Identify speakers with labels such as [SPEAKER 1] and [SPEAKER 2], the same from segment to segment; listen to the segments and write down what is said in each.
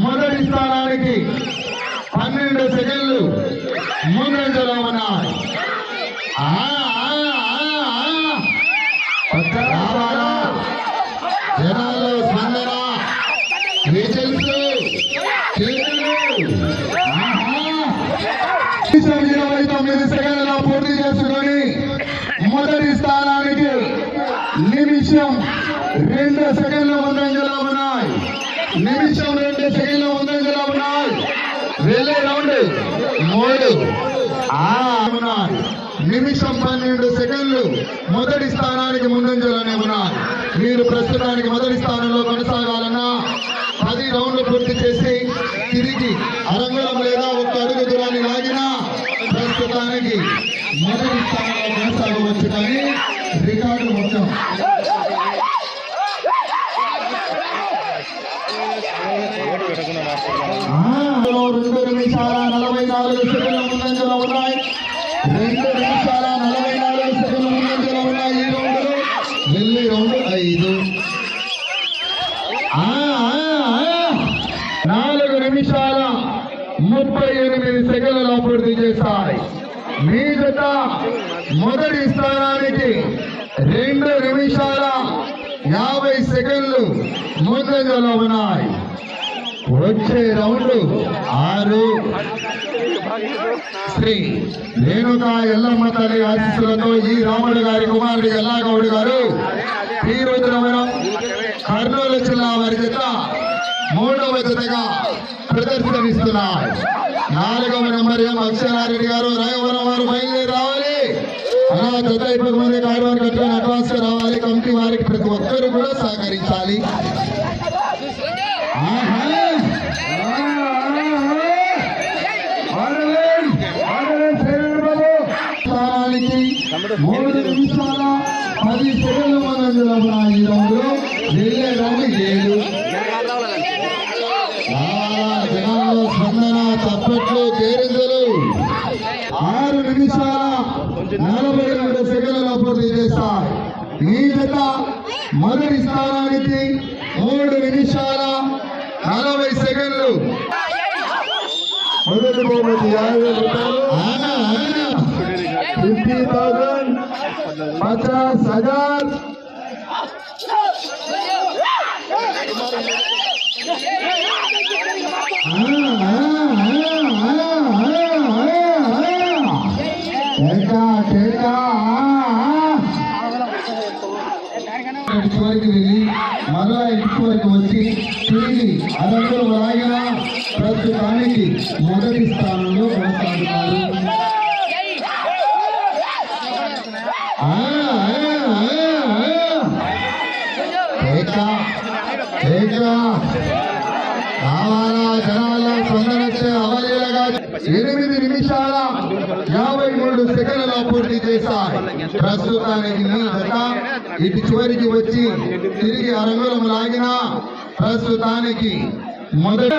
[SPEAKER 1] మొదటి స్థానానికి పన్నెండు సెకండ్లు ముందంజలో ఉన్నాయి జనాలు స్పందన. ఇరవై తొమ్మిది సెకండ్ల పూర్తి చేసుకొని మొదటి స్థానానికి నిమిషం రెండు సెకండ్ల ముందంజలో ఉన్నాయి నిమిషం రెండు సెకండ్ల ముందంజలో ఉన్నాయి వెళ్ళే రౌండ్ మూడు. ఆ నిమిషం పన్నెండు సెకండ్లు మొదటి స్థానానికి ముందంజలోనే ఉన్నారు మీరు ప్రస్తుతానికి మొదటి స్థానంలో కొనసాగాలన్నా పది రౌండ్లు పూర్తి చేసి తిరిగి అరంగం లేదా రెండు నిమిషాల నలభై నాలుగు ముందంజలో ఉన్నాయి ఈ వెళ్ళి రౌండ్ ఐదు. ఆ, నాలుగు నిమిషాల ముప్పై ఎనిమిది సెకండ్లు అభివృద్ధి చేశాయి మీ జత మొదటి స్థానానికి రెండు నిమిషాల యాభై సెకండ్లు ముందంజలో ఉన్నాయి. వచ్చే రౌండ్ ఆరు. శ్రీ రేణుకా ఎల్లమ్మ తల్లి ఆశీస్సులతో ఈ రాముడు గారి కుమారుడు ఎల్లాగౌడు గారు ఈ రోజు మనం కర్నూలు జిల్లా వారి జత మూడవ జతగా ప్రదర్శనిస్తున్నారు. నాలుగవ నెంబర్ ఎం అక్షరారెడ్డి గారు రాయవరం వారు బయలుదేరి రావాలి. అలా జత అయిపోకముందే కార్యవారు కట్టుకుని అడ్వాన్స్ రావాలి. కమిటీ వారికి ప్రతి ఒక్కరు కూడా సహకరించాలి. ఆహా! మూడు నిమిషాల పది సెకండ్ల ముందంజలో ఉన్నాయి ఈ రౌండ్ ఏడు రావాలా జనాల్లో స్పందన చప్పట్లు కేరింతలు ఆరు నిమిషాల నలభై రెండు సెకండ్ల పూర్తి చేస్తాయి ఈ జత మొదటి స్థానానికి మూడు నిమిషాల నలభై సెకండ్లు. మొదటి బహుమతి యాభై వేల రూపాయలు ఫిఫ్టీ థౌసండ్ పచాస్ హజార్ చివరికి వెళ్ళి మరలా ఇంటి వచ్చి తిరిగి అరంగులు రాగిన ప్రస్తుతానికి మొదటి స్థానంలో కొనసాగుతారు జనాల స్పందనచ్చే అవలీలగా ఎనిమిది నిమిషాల యాభై మూడు సెకండ్లలో పూర్తి చేశాయి. ప్రస్తుతానికి నీ ఇటు చివరికి వచ్చి తిరిగి అరంగులం లాగిన ప్రస్తుతానికి మొదట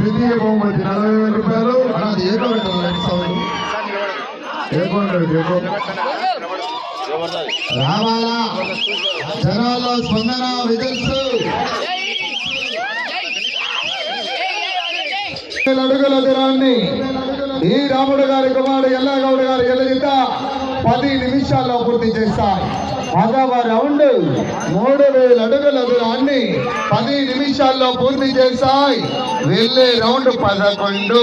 [SPEAKER 1] ద్వితీయ బహుమతి నలభై వేల రూపాయలు. అది ఏకో ఏకో ఏకో రావాలా? జనాల్లో స్పందన విజల్స్ అడుగుల దూరాన్ని ఈ రాముడు గారి కుమారుడు ఎల్లగౌడ్ గారి ఎల్లజిత పది నిమిషాల్లో పూర్తి చేస్తారు పదవ రౌండ్ మూడు వేల అడుగుల దూరాన్ని పది నిమిషాల్లో పూర్తి చేశాయి. వెళ్ళే రౌండ్ పదకొండు.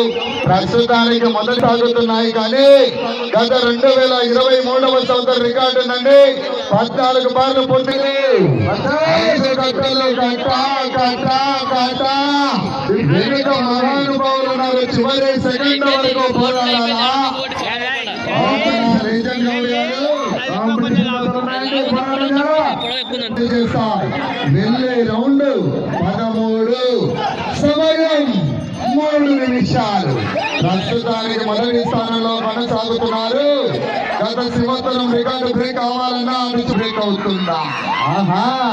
[SPEAKER 1] ప్రస్తుతానికి మొదలు సాగుతున్నాయి కానీ గత రెండు వేల ఇరవై మూడవ సంవత్సరం రికార్డు ఉందండి పద్నాలుగు బార్లు మహానుభావులు ఉన్నారు చివరి సెకండ్ వరకు పోరాడాలా? వెళ్ళే రౌండ్ పదమూడు. సమయం మూడు నిమిషాలు. ప్రస్తుతానికి మొదటి స్థానంలో కొనసాగుతున్నారు. గత సంవత్సరం రికార్డు బ్రేక్ అవ్వాలన్నా అడుగు బ్రేక్ అవుతుందా? ఆహా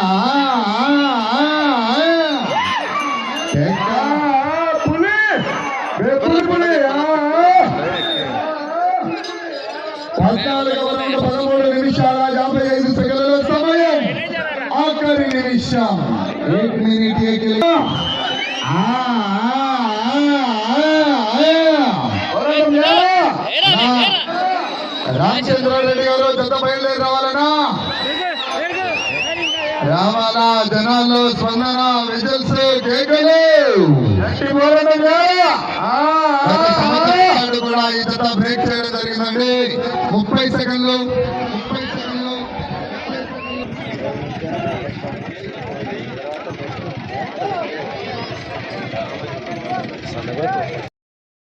[SPEAKER 1] పద్నాలుగు వందల పదమూడు నిమిషాల యాభై ఐదు సెకండ్ల సమయం. ఆఖరి నిమిషం. రామచంద్రారెడ్డి గారు గత బయలుదేరి రావాలనా? రావాలా? జనాలు స్పందన విజల్స్ కేకలు. గత కూడా ఈ జత బ్రేక్ చేయడం జరిగిందండి. ముప్పై సెకండ్లు ముప్పై సెకండ్లు.